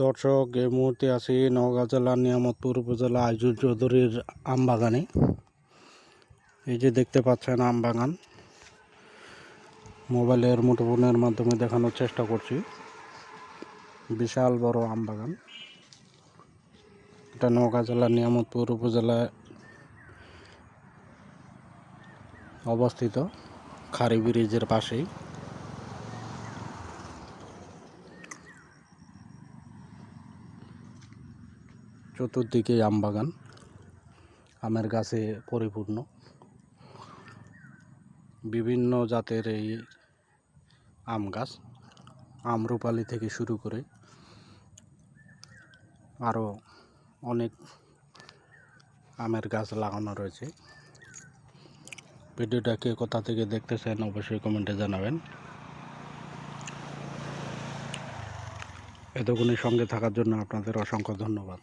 দর্শক, এই মুহূর্তে আছি নওগাঁ জেলার নিয়ামতপুর উপজেলা আইজুর চৌধুরীর আম বাগানে এই যে দেখতে পাচ্ছেন আম বাগান মোবাইলের মুঠোফোনের মাধ্যমে দেখানোর চেষ্টা করছি। বিশাল বড় আম বাগান এটা নওগাঁ জেলার নিয়ামতপুর উপজেলায় অবস্থিত খারি ব্রিজের পাশেই। চতুর্দিকে আম বাগান আমের গাছে পরিপূর্ণ। বিভিন্ন জাতের এই আম গাছ আমরুপালি থেকে শুরু করে আরও অনেক আমের গাছ লাগানো রয়েছে। ভিডিওটা কে কোথা থেকে দেখতেছেন অবশ্যই কমেন্টে জানাবেন। এতক্ষণের সঙ্গে থাকার জন্য আপনাদের অসংখ্য ধন্যবাদ।